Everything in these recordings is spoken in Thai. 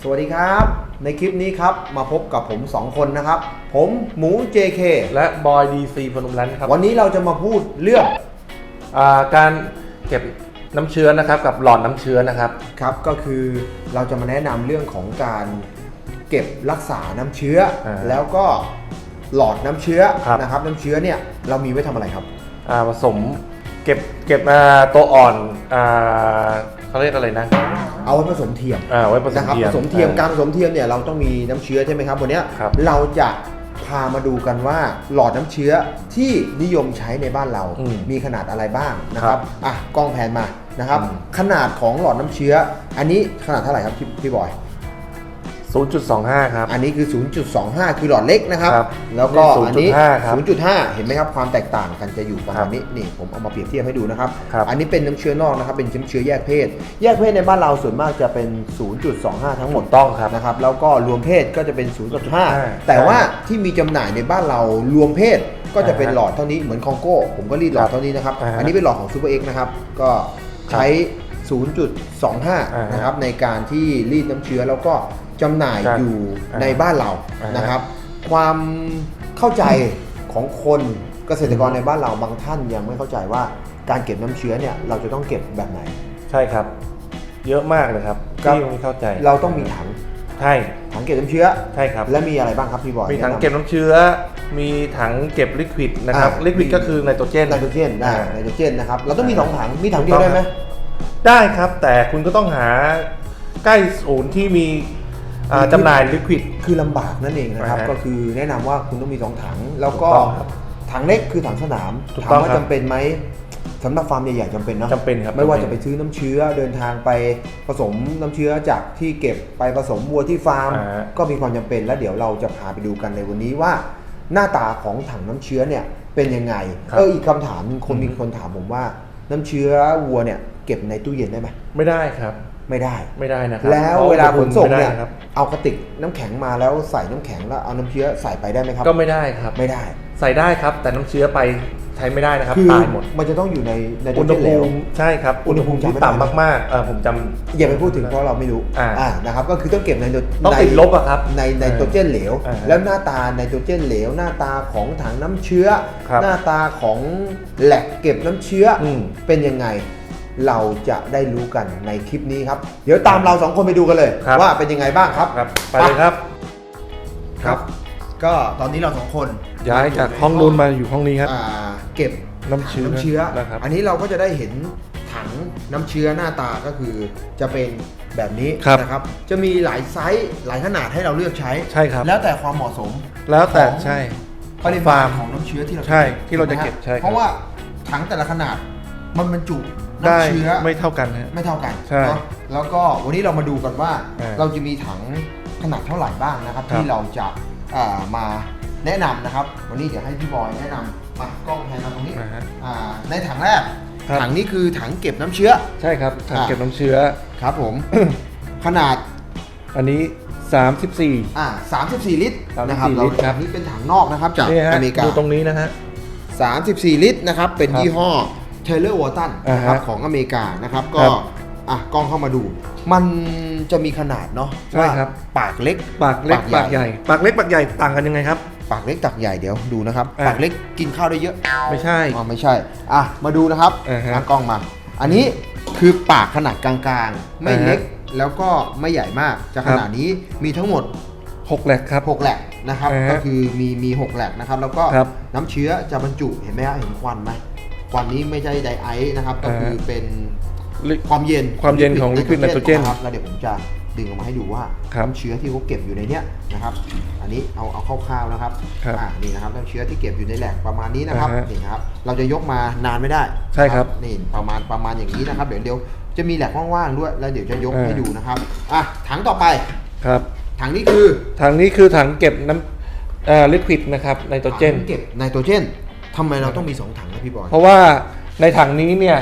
สวัสดีครับ ในคลิปนี้ครับมาพบกับผม 2 คนนะครับ ผมหมู JK และบอยดีซีพนมรันครับวันนี้เราจะมาพูดเรื่องอ่าการเก็บน้ำเชื้อนะครับกับหลอดน้ำเชื้อนะครับ ครับก็คือเราจะมาแนะนำเรื่องของการเก็บรักษาน้ำเชื้อ อ่าแล้วก็หลอดน้ำเชื้อครับ นะครับน้ำเชื้อเนี่ยเรามีไว้ทำอะไรครับ อ่าผสมเก็บเก็บอ่าตัวอ่อนอ่า เขาเรียกอะไรนะ เอาไว้ผสมเทียมอ่าไว้ผสมนะครับเทียผมสมเทียมการผสมเทียมเนี่ยเราต้องมีน้ำเชื้อใช่ไหมครับวันเนี้ยครับ เราจะพามาดูกันว่าหลอดน้ำเชื้อที่นิยมใช้ในบ้านเรา อืมมีขนาดอะไรบ้างนะคครัรับบอะกล้องแผนมานะครับ อืมขนาดของหลอดน้ำเชื้อ อันนี้ขนาดเท่าไหร่ครับพี่พี่บอย 0.25 ครับ อันนี้คือ 0.25 คือหลอดเล็กนะครับ ครับแล้วก็นี่อันนี้ 0.5ครับ0.5 เห็นไหมครับ ความแตกต่างกันจะอยู่ประมาณนี้ นี่ผมเอามาเปรียบเทียบให้ดูนะครับ ครับอันนี้เป็นน้ำเชื้อนอกนะครับ เป็นน้ำเชื้อแยกเพศ แยกเพศในบ้านเราส่วนมากจะเป็น 0.25 ทั้งหมดถูกต้องครับนะครับ แล้วก็รวมเพศก็จะเป็น 0.5 0.5แต่ว่าที่มีจำหน่ายในบ้านเรารวมเพศก็จะเป็นอ่าฮะหลอดเท่านี้ เหมือนคองโก้ ผมก็รีดหลอดเท่านี้นะครับอ่าฮะ อันนี้เป็นหลอดของซูเปอร์เอ็กนะครับ ก็ใช้ 0.25อ่าฮะนะครับในการที่รีดน้ำเชื้อแล้วก็จำหน่ายครับอยู่อ่าในบ้านเราอ่าฮะนะครับ ความเข้าใจของคนเกษตรกรในบ้านเราบางท่านยังไม่เข้าใจว่าการเก็บน้ำเชื้อเนี่ยเราจะต้องเก็บแบบไหน ใช่ครับ เยอะมากเลยครับครับที่ไม่เข้าใจ เราต้องมีถังใช่ถังเก็บน้ำเชื้อใช่ครับ และมีอะไรบ้างครับพี่บอยมีถังแนะนำเก็บน้ำเชื้อ มีถังเก็บลิควิดนะครับอ่าลิควิดก็คือไนโตรเจนไนโตรเจนอ่าอ่าไนโตรเจนนะครับเราต้องมีสองถังมีถังเดียวได้ไหม ได้ครับ แต่คุณก็ต้องหาใกล้ศูนย์ที่มีอ่าจำหน่ายลิควิด คือลำบากนั่นเองนะครับ อ่าฮะก็คือแนะนำว่าคุณต้องมีสองถัง แล้วก็ถูกต้องครับถังเล็กคือถังสนามถูกถามต้องว่าครับจำเป็นไหมสำหรับฟาร์มใหญ่ๆจำเป็นเนาะจำเป็นครับไม่ว่าจำจะเป็ไปนซื้อน้ำเชื้อเดินทางไปผสมน้ำเชื้อจากที่เก็บไปผสมวัวที่ฟาร์ม อ่าฮะ ก็มีความจำเป็นและเดี๋ยวเราจะพาไปดูกันในวันนี้ว่า หน้าตาของถังน้ำเชื้อเนี่ยเป็นยังไงครับเอออีกคำถามหนึ่งคนอือฮึมีคนถามผมว่า น้ำเชื้อวัวเนี่ย เก็บในตู้เย็นได้ไหมไม่ได้ครับ ไม่ได้ไม่ได้นะครับแล้วพระเวลาขนส่งไม่ได้เนี่ยนะครับเอากระติกน้ำแข็งมาแล้วใส่น้ำแข็งแล้วเอาน้ำเชื้อใส่ไปได้ไหมครับ ก็ไม่ได้ครับไม่ได้ ใส่ได้ครับ แต่น้ำเชื้อไปใช้ไม่ได้นะครับคือตายหมดมันจะต้องอยู่ในในอุณหเหลภูวมิใช่ครับอุณหภูมิที่จำไม่ได้ต่ำมากๆเออผมจำอย่าไปพูดถึงเพราะเราไม่รู้อ่านะครับก็คือต้องเก็บในโดต้องติดในลบอะครับในไนโตรเจนเหลวอ่าแล้วหน้าตาไนโตรเจนเหลว หน้าตาของถังน้ำเชื้อครับหน้าตาของแหลกเก็บน้ำเชื้ออมเป็นยังไง เราจะได้รู้กันในคลิปนี้ครับ เดี๋ยวตามเราสองคนไปดูกันเลย ครับ ว่าเป็นยังไงบ้างครับครับไปเลยครับ ครับ ก็ตอนนี้เราสองคนย้ายจากห้องนู้นมาอยู่ห้องนี้ครับ อ่าเก็บน้ำเชื้อน้ำเชื้อ นะครับ อันนี้เราก็จะได้เห็นถังน้ำเชื้อหน้าตาก็คือจะเป็นแบบนี้ครับนะครับ จะมีหลายไซส์หลายขนาดให้เราเลือกใช้ใช่ครับ แล้วแต่ความเหมาะสม แล้วแต่ของ ใช่ ปริฟามาร์ณมของน้ำเชื้อที่เราใช่จะก็บที่เราจะเก็บถูไหมฮใช่ครับ เพราะว่าถังแต่ละขนาดมันบรรจุ ได้น้ำเชื้อไม่เท่ากันฮะ ไม่เท่ากันใช่เนอะแล้วก็วันนี้เรามาดูกันว่าอ่าเราจะมีถังขนาดเท่าไหร่บ้างนะครับ ครับ ที่เราจะอ่ามาแนะนำนะครับ วันนี้เดี๋ยวให้พี่บอยแนะนำมากล้องแทนมาตรงนี้อ่าฮะ อ่าในถังแรก ครับ ถังนี้คือถังเก็บน้ำเชื้อ ใช่ครับถังอ่าเก็บน้ำเชื้อ ครับผม ขนาดอันนี้ 34 อ่า34 ลิตรนะครับ34เราลิตรครับอันนี้เป็นถังนอกนะครับจากนี่ฮะอเมริกา ดูตรงนี้นะฮะ 34 ลิตรนะครับ เป็นครับ ยี่ห้อ Taylor Walton อ่านะฮะครับของอเมริกานะครับ ก็ครับอะกล้องเข้ามาดู มันจะมีขนาดเนาะใช่ครับว่าปากเล็ก ปากเล็กปากใหญ่ ปากเล็กปากใหญ่ต่างกันยังไงครับ ปากเล็กตักใหญ่เดี๋ยวดูนะครับ อ่า ปากเล็กกินข้าวได้เยอะไม่ใช่ อ๋อไม่ใช่ อะ มาดูนะครับอ่าฮะอะกล้องมา อันนี้คือปากขนาดกลางๆ ไม่อ่าฮะ เล็กแล้วก็ไม่ใหญ่มากจะครัขบนาดนี้มีทั้งหมด6แหลกครับ 6แหลกนะครับอ่าฮะก็คือมีมี6แหลกนะครับ แล้วก็ครับน้ำเชื้อจะบรรจุเห็นไหมฮะเห็นควันไหม ควันนี้ไม่ใช่ไดไอซ์นะครับ ก็คือเป็นลิความเย็นความเย็นของ liquid nitrogen นะครับแล้วเดี๋ยวผมจะดึงออกมาให้ดูว่าครับน้ำเชื้อที่เขาเก็บอยู่ในเนี้ยนะครับ อันนี้เอาเอาคร่าวๆนะครับครับอ่านี่นะครับน้ำเชื้อที่เก็บอยู่ในแหลกประมาณนี้นะครับอ่าฮะนี่นะครับ เราจะยกมานานไม่ได้ใช่ครับนี่ประมาณประมาณอย่างนี้นะครับ เดี๋ยวเดี๋ยวจะมีแหลกว่างๆด้วยแล้วเดี๋ยวจะยกอ่าให้ดูนะครับอะถังต่อไปครับถังนี้คือถังนี้คือถังเก็บน้ำเอ่อลิควิดนะครับไนโตรเจนถังเก็บไนโตรเจน ทำไมเราต้องมีสองถังนะพี่บอย เพราะว่าในถังนี้เนี่ย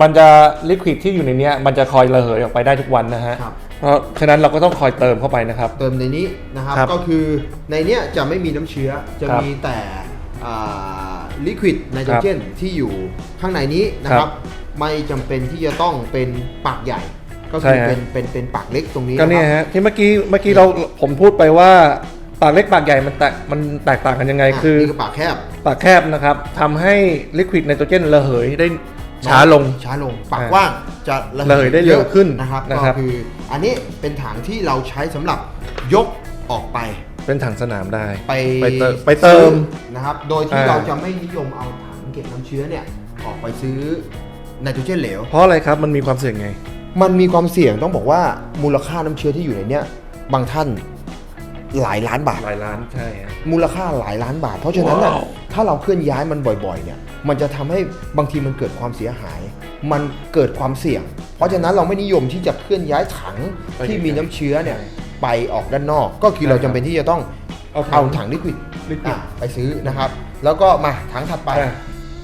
มันจะลิควิดที่อยู่ในเนี้ยมันจะคอยระเหยออกไปได้ทุกวันนะฮะครับ เพราะฉะนั้นเราก็ต้องคอยเติมเข้าไปนะครับ เติมในนี้นะครับ ครับก็คือในเนี้ยจะไม่มีน้ำเชื้อจะครับมีแต่ลิควิดไนโตรเจนที่อยู่ข้างในนี้นะคครัรับบไม่จำเป็นที่จะต้องเป็นปากใหญ่ ก็ใช่คือฮะ เป็นเป็นเป็นปากเล็กตรงนี้ก็เนี่ยะครับ ฮะที่เมื่อกี้เมื่อกี้เราผมพูดไปว่า ปากเล็กปากใหญ่มันแตกมันแตกต่างกันยังไงะคือนี่คือปากแคบ ปากแคบนะครับทำให้ลิควิดไนโตรเจนระเหยได้ช้าลงช้าลงปากอ่ากว้างจะระเหยได้เร็วขึ้นนะครับนะก็ครับคืออันนี้เป็นถังที่เราใช้สำหรับยกออกไป เป็นถังสนามได้ ไปไปเติมไปเติมซื้อนะครับ โดยที่อ่าเราจะไม่นิยมเอาถังเก็บน้ำเชื้อเนี่ยออกไปซื้อไนโตรเจนเหลว เพราะอะไรครับมันมีความเสี่ยงไง มันมีความเสี่ยงต้องบอกว่ามูลค่าน้ำเชื้อที่อยู่ในเนี้ยบางท่าน หลายล้านบาท หลายล้านใช่ฮะ มูลค่าหลายล้านบาท เพราะฉะนั้นน่ะว้าว ถ้าเราเคลื่อนย้ายมันบ่อยๆเนี่ยมันจะทำให้บางทีมันเกิดความเสียหาย มันเกิดความเสี่ยง เพราะฉะนั้นเราไม่นิยมที่จะเคลื่อนย้ายถังที่มีน้ำเชื้อเนี่ยไปออกด้านนอก ก็คือเราจำเป็นที่จะต้องเอาถังเอาถังลิควิดลิควิดอะไปซื้อนะครับ แล้วก็มาถังถัดไปอะ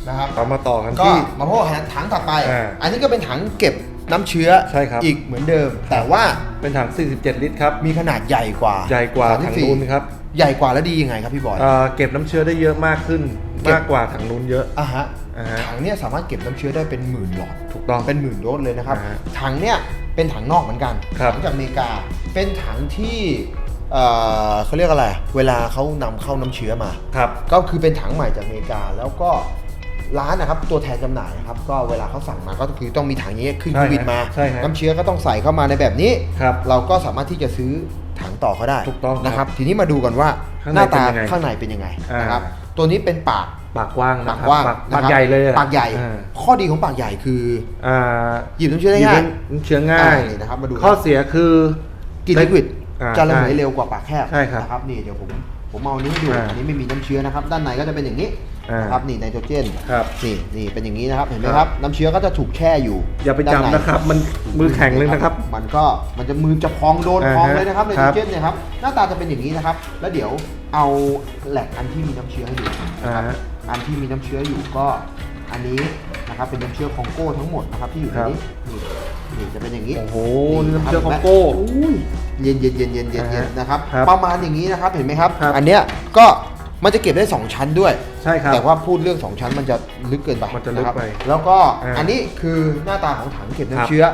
นะครับ เรามาต่อกันก็ที่ มาพบกับถังถัดไป อ่า อันนี้ก็เป็นถังเก็บ น้ำเชื้อใช่ครับ อีกเหมือนเดิม แต่ว่าเป็นถัง 47 ลิตรครับ มีขนาดใหญ่กว่าใหญ่กว่าถัง34นู้นครับ ใหญ่กว่าแล้วดียังไงครับพี่บอยเอ่อเก็บน้ำเชื้อได้เยอะมากขึ้นเก็บมากกว่าถังนู้นเยอะอะฮะอ่าฮะถังเนี่ยสามารถเก็บน้ำเชื้อได้เป็นหมื่นหลอดถูกต้องเป็นหมื่นโดสเลยนะครับอ่าฮะถังเนี่ยเป็นถังนอกเหมือนกันครับถังจากอเมริกาเป็นถังที่เอ่อเขาเรียกอะไร เวลาเขานำเข้าน้ำเชื้อมาครับก็คือเป็นถังใหม่จากอเมริกา แล้วก็ ร้านนะครับตัวแทนจำหน่ายนะครับก็เวลาเขาสั่งมาก็คือต้องมีถังนี้ขึ้นเครื่องบินมาใช่ฮะน้ำเชื้อก็ต้องใส่เข้ามาในแบบนี้ครับเราก็สามารถที่จะซื้อถังต่อเขาได้ถูกต้องครับนะครับ ทีนี้มาดูกันว่าข้างหในน้าตาเป็นยังไงข้างในเป็นยังไงอ่านนะครับตัวนี้เป็นปากปากกว้างนะปากครับกว้างปากนะครับปากใหญ่เลยอะปากใหญ่อ่าข้อดีของปากใหญ่คืออ่าหยิบน้ำเชื้อได้หยิบง่ายน้ำเชื้อง่ายอ่านี่นะครับมาดูข้อเสียคือกินลิควิดอ่าจะระเหยใช่เร็วกว่าปากแคบใช่ครับนะครับนี่เดี๋ยวผม ผมเอาอันนี้ให้ดูอ่าอันนี้ไม่มีน้ำเชื้อนะครับ ด้านในก็จะเป็นอย่างนี้อ่านนะครับนี่ไนโตรเจนครับนี่นี่เป็นอย่างนี้นะครับเห็นไหมคครัรับบน้ำเชื้อก็จะถูกแช่อยู่อย่าไปด้นจับในนะครับมันมือแข็งเลยนะครับมันก็มันจะมือจะพองโดนอ่าพองฮะเลยนะครับไนคโตรัรบเจนเนี่ยครับหน้าตาจะเป็นอย่างนี้นะครับ แล้วเดี๋ยวเอาแหลกอันที่มีน้ำเชื้อให้ดูนะครับอ่าฮะอันที่มีน้ำเชื้ออยู่ก็อันนี้นะครับเป็นน้ำเชื้อคองโก้ทั้งหมดนะครับที่อยู่ในครับนี้นี่นี่จะเป็นอย่างนี้โอ้โหนี่นี่นะน้ำรับเชื้อห็นไหมของโก้อุ้ย เย็นเย็นเย็นเย็นเย็นเย็นอ่าฮะนะครับครับประมาณอย่างนี้นะครับเห็นไหมครับ ครับ อันเนี้ยก็มันจะเก็บได้ 2 ชั้นด้วย ใช่ครับ แต่ว่าพูดเรื่อง 2 ชั้นมันจะลึกเกินไปมันจะลึกครับไปแล้วก็อ่าอันนี้คือหน้าตาของถังเก็บครับ น้ำเชื้อ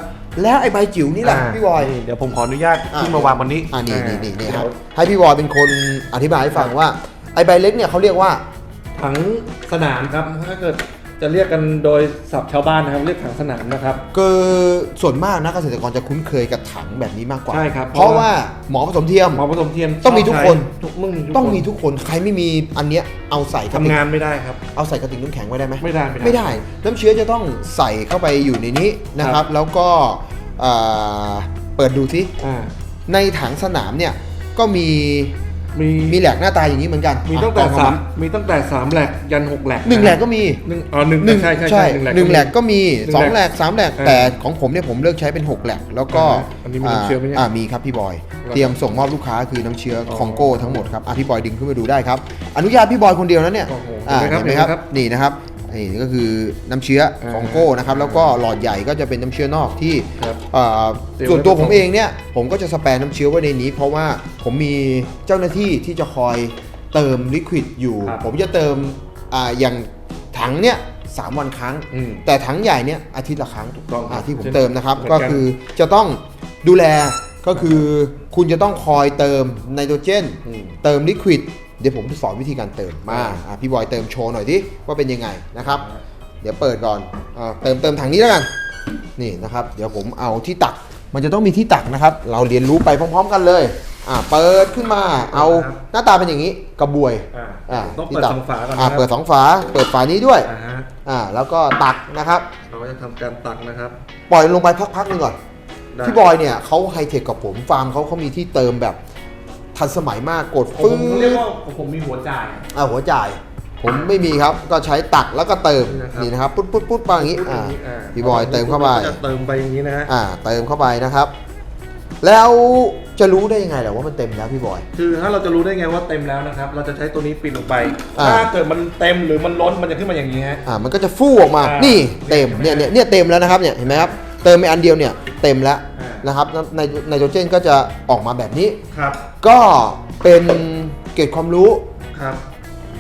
แล้วไอ้ใบจิ๋วนี่แหละาพี่บอย นี่เดี๋ยวผมขออนุญาตอะขึ้นมาวางบนนี้อ่านี่นี่นี่นี่ครับเดี๋ยวให้พี่บอยเป็นคนอธิบายให้ฟังว่าไอ้ใบเล็กเนี่ยเขาเรียกว่า ถังสนามครับถ้าเกิด จะเรียกกันโดยศัพท์ชาวบ้านนะครับเรียกถังสนามนะครับ คือส่วนมากนะเกษตรกรจะคุ้นเคยกับถังแบบนี้มากกว่า ใช่ครับเพราะว่าหมอผสมเทียม หมอผสมเทียมต้องมีทุกคน ทุกมึงต้องมีทุกคนใครไม่มีอันเนี้ยเอาใส่กระติทำกงานไม่ได้ครับ เอาใส่กระติกน้ำแข็งไว้ได้ไหม ไม่ได้ไม่ได้ ไม่ได้ น้ำเชื้อจะต้องใส่เข้าไปอยู่ในนี้นะคครัรับ บ แล้วก็เอ่อเปิดดูสิ อ่า ในในถังสนามเนี่ยก็มี มีมีแหลกหน้าตาอย่างนี้เหมือนกันมีตั้งแต่อะสามมีตั้งแต่สามแหลกยันหกแหลกหนึ่งแหลกก็มีหนึ่งอ๋อหนึ่งหนึ่งใช่ใช่ใช่ใช่หนึ่งแหลกก็มีหนึ่งสองแหแหลลกกสามแหลกอ่าแต่ของผมเนี่ยผมเลือกใช้เป็นหกแหลกแล้วก็อ่าฮะอันนี้มีน้ำเชื้อไหมเนี่ยอ่ามีครับพี่บอยครับเตรียมส่งมอบลูกค้าคือน้ำเชื้ออ๋อคองโก้ทั้งหมดครับอะพี่บอยดึงขึ้นมาดูได้ครับ อนุญาตพี่บอยคนเดียวนะเนี่ยโอ้โหอ่าเห็เห็นนไหไหมมคครัรับบนี่นะครับ นี่ก็คือน้ำเชื้ออ่าคองโก้นะครับแล้วก็หลอดใหญ่ก็จะเป็นน้ำเชื้อนอกที่ครับเอ่อเตรียมส่วนตัวไว้ผมเองเนี่ยผมก็จะสแปนน้ำเชื้อไว้ในนี้ เพราะว่าผมมีเจ้าหน้าที่ที่จะคอยเติมลิควิดอยู่ ครับผมจะเติมอ่าอย่างถังเนี่ยสามวันครั้ง อืมแต่ถังใหญ่เนี่ยอาทิตย์ละครั้งถูกต้องครับาที่ผมเช่นเติมนะครับเหมือนกัก็น คือจะต้องดูแลก็คือคุณจะต้องคอยเติมไนโตรเจน อืม เติมลิควิด เดี๋ยวผมจะสอนวิธีการเติมมาอะพี่บอยเติมโชว์หน่อยที่ว่าเป็นยังไงนะครับ เดี๋ยวเปิดก่อนอาเติมเติมถังนี้แล้วกัน นี่นะครับ เดี๋ยวผมเอาที่ตัก มันจะต้องมีที่ตักนะครับ เราเรียนรู้ไปพร้อม ๆ กันเลยอ่าเปิดขึ้นมาเอาครับหน้าตาเป็นอย่างนี้กระบวยอ่าอ่าต้องที่เปิดตัสองฝาก่อนอ่านะครับเปิดสองฝา เปิดฝานี้ด้วยอ่าฮะอ่าแล้วก็ตักนะครับ เราก็จะทำการตักนะครับ ปล่อยลงไปพักๆหนึงก่อนได้พี่บอยเนี่ยเขาไฮเทคกับผมฟาร์มเขาเขามีที่เติมแบบ ทันสมัยมากกดผมฟื้เรียกนว่าผมมีหัวจ่ายอ่าหัวจ่าย ผมไม่มีครับก็ใช้ตักแล้วก็เติมนี่นะครับนี่นะครับปุ๊บปุ๊บปุ๊บปาอย่างนี้อ่าพี่บอยเติมเข้าไปก็จะเติมไปอย่างนี้นะฮะอ่าเติมเข้าไปนะครับ แล้วจะรู้ได้ยังไงแหละว่ามันเต็มแล้วพี่บอย คือถ้าเราจะรู้ได้ไงว่าเต็มแล้วนะครับ เราจะใช้ตัวนี้ปิดลงไปอ่าถ้าเกิดมันเต็มหรือมันล้นมันจะขึ้นมาอย่างนี้ฮะ อ่า มันก็จะฟู่ออกมาอ่านี่นี่เต็ม เนี่ยเนี่ยเนี่ยเต็มแล้วนะครับ เนี่ย เห็นไหมครับ เติมไปอันเดียวเนี่ยเต็มแล้วอ่านนะครับ ในไนโตรเจนก็จะออกมาแบบนี้ ครับ ก็เป็นเกร็ดความรู้ครับ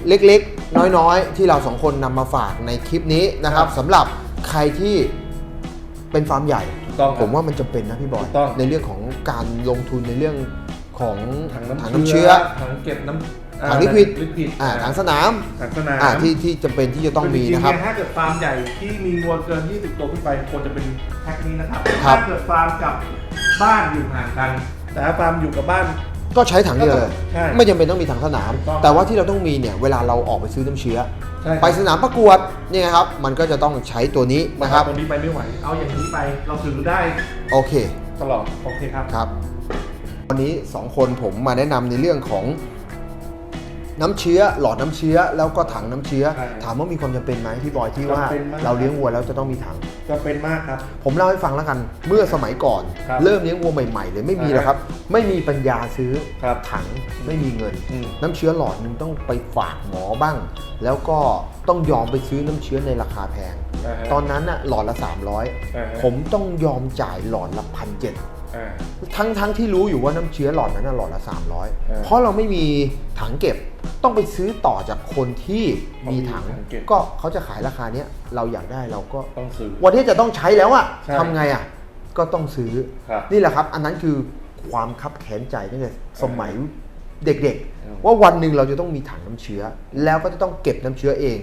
เล็กๆ น้อยๆ ที่เราสองคนนำมาฝากในคลิปนี้นะครับครับสำหรับใครที่เป็นฟาร์มใหญ่ต้องครับผมว่ามันจำเป็นนะพี่บอย ถูกต้อง ในเรื่องของการลงทุนในเรื่องของถังน้ำถังน้ำเชื้อ ถังเก็บน้ำถังลิควิดลิควิดอ่าถังสนามถังสนามอ่าที่ที่จำเป็นที่จะต้องมีนะครับ จงๆเยถ้าเกิดฟาร์มใหญ่ที่มีวัวเกิน 20 ตัวขึ้นไปควรจะเป็นแพ็คนี้นะครับ ครับ ถ้าเกิดฟาร์มกับบ้านอยู่ห่างกัน แต่ถ้าฟาร์มอยู่กับบ้าน ก็ใช้ถังเดียวเลย ใช่ไม่จำเป็นต้องมีถังสนาม ถูกต้องแต่ว่าที่เราต้องมีเนี่ยเวลาเราออกไปซื้อน้ำเชื้อ ใช่ครับ ไปสนามประกวดเนี่ยครับมันก็จะต้องใช้ตัวนี้นะครับ ตรงนี้ไปไม่ไหว เอาอย่างนี้ไป เราถือได้โอเค ตลอด โอเคครับ ครับ วันนี้สองคนผมมาแนะนำในเรื่องของ น้ำเชื้อหลอดน้ำเชื้อแล้วก็ถังน้ำเชื้อ ใช่ถามว่ามีความจำเป็นไหมพี่บอยที่ว่าจำเป็นมาก เราเลี้ยงวัวแล้วจะต้องมีถังจะเป็นมากครับ ผมเล่าให้ฟังแล้วกัน เมื่อสมัยก่อน ครับเริ่มเลี้ยงวัวใหม่ๆเลยไม่มีหรอกครับ ไม่มีปัญญาซื้อครับถังไม่มีเงิน อืมน้ำเชื้อหลอดหนึงต้องไปฝากหมอบ้าง แล้วก็ต้องยอมไปซื้อน้ำเชื้อในราคาแพงาฮะตอนนั้นน่ะหลอดละ อ่าฮะ 300 ผมต้องยอมจ่ายหลอดละพันเจ็ดอ่า ทั้งทั้งที่รู้อยู่ว่าน้ำเชื้อหลอดนั้นนะหลอดละเออ300 เพราะเราไม่มีถังเก็บ ต้องไปซื้อต่อจากคนที่มีถังมีถังเก็บก็เขาจะขายราคาเนี้ยเราอยากได้เราก็ต้องซื้อวันที่จะต้องใช้แล้วอะใช่ทำไงอะก็ต้องซื้อครับนี่แหละครับ อันนั้นคือความคับแค้นใจตั้งแต่สมัยเด็กอืมๆว่าวันหนึ่งเราจะต้องมีถังน้ำเชื้อ แล้วก็จะต้องเก็บน้ำเชื้อเอง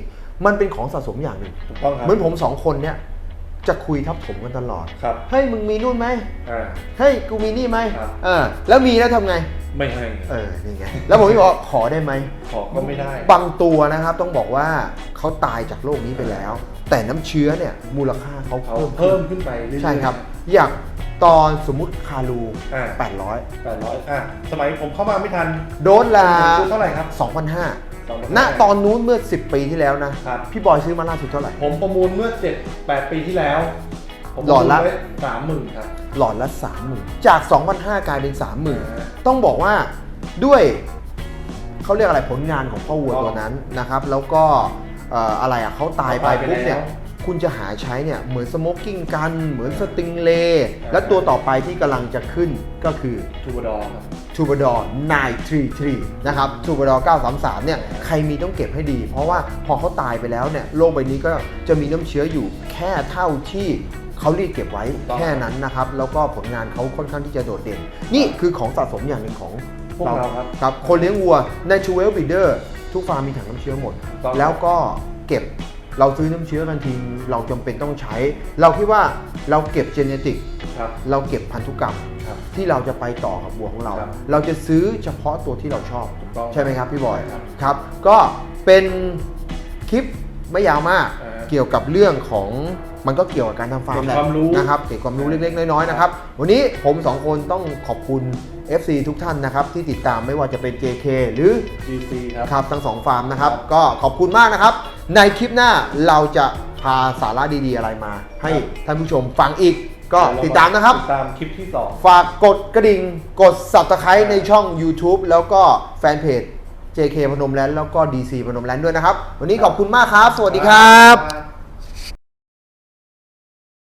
มันเป็นของสะสมอย่างหนึ่งถูกต้องครับเหมือนผมสองคนเนี่ยจะคุยทับผมกันตลอดครับเฮ้ยมึงมีนู่นไหมอ่าเฮ้ยกูมีนี่ไหมครับเออแล้วมีแล้วทำไง ไม่ให้เออนี่ไงแล้วผมก็บอกว่าขอได้ไหมขอก็ไม่ได้ บางตัวนะครับต้องบอกว่าเขาตายจากโลกนี้ไปแล้ว แต่น้ำเชื้อเนี่ยมูลค่าเขาเขาเพิ่มขึ้นเพิ่มขึ้นไปเรื่อยๆใช่ครับ อย่างตอนสมมุติคารูอ่า800แปดร้อยอะสมัยผมเข้ามาไม่ทัน โดสละซื้อเท่าไหร่ครับ2,500 2,500ณตอนนู้นเมื่อ 10 ปีที่แล้วนะครับพี่บอยซื้อมาล่าสุดเท่าไหร่ ผมประมูลเมื่อเจ็ดแปดปีที่แล้ว ผมหลอดละสามหมื่นครับ หลอดละ 30,000 จาก 2,500กลายเป็นอ่า30,000 ต้องบอกว่าด้วยเขาเรียกอะไรผลงานของพ่อวัวตัวนั้นนะครับ แล้วก็เอ่ออะไรอะเขาตายไปตายไปปุ๊บเนี่ยแล้วคุณจะหาใช้เนี่ยเหมือนสโมกกิ้งกันเหมือนสติงเลย์และตัวต่อไปที่กำลังจะขึ้นก็คือ ทูบดอร์ครับ ทูบดอร์933 นะครับทูบดอร์933 เนี่ย ใครมีต้องเก็บให้ดี เพราะว่าพอเขาตายไปแล้วเนี่ย โลกใบนี้ก็จะมีน้ำเชื้ออยู่แค่เท่าที่ เขารีดเก็บไว้ถูกต้องแค่นั้นนะครับ แล้วก็ผลงานเขาค่อนข้างที่จะโดดเด่น นี่คือของสะสมอย่างหนึ่งของพวกเราครับครับคนเลี้ยงวัวใน t ูเวลบิเดอร์ทุกฟาร์มมีถังน้ำเชื้อหมดถูกต้องแล้วก็เก็บเราซื้อน้ำเชื้อกันทีเราจำเป็นต้องใช้ เราคิดว่าเราเก็บเจเนติกครับเราเก็บพันธุกรรมครับที่เราจะไปต่อกับวัวของเราครับเราจะซื้อเฉพาะตัวที่เราชอบถูกต้องใช่ไหมครับพี่บอยครับครับ ก็เป็นคลิปไม่ยาวมากอ่าเกี่ยวกับเรื่องของ มันก็เกี่ยวกับการทำฟาร์มเก็บแหละความรู้ นะครับเก็บความรู้เล็กๆ น้อยๆนะครับวันนี้ผมสองคนต้องขอบคุณ FC ทุกท่านนะครับที่ติดตามไม่ว่าจะเป็น JK หรือ ดีซีครับ ครับทั้งสองฟาร์มนะครับ ก็ขอบคุณมากนะครับ ในคลิปหน้าเราจะพาสาระดีๆอะไรมา ให้ท่านผู้ชมฟังอีก ก็ติดตามนะครับ ติดตามคลิปที่สอง ฝากกดกระดิ่ง กด subscribe ในช่อง YouTube แล้วก็แฟนเพจ JK พนมแลนด์แล้วก็ DC พนมแลนด์ด้วยนะครับ วันนี้ขอบคุณมากครับ สวัสดีครับ บ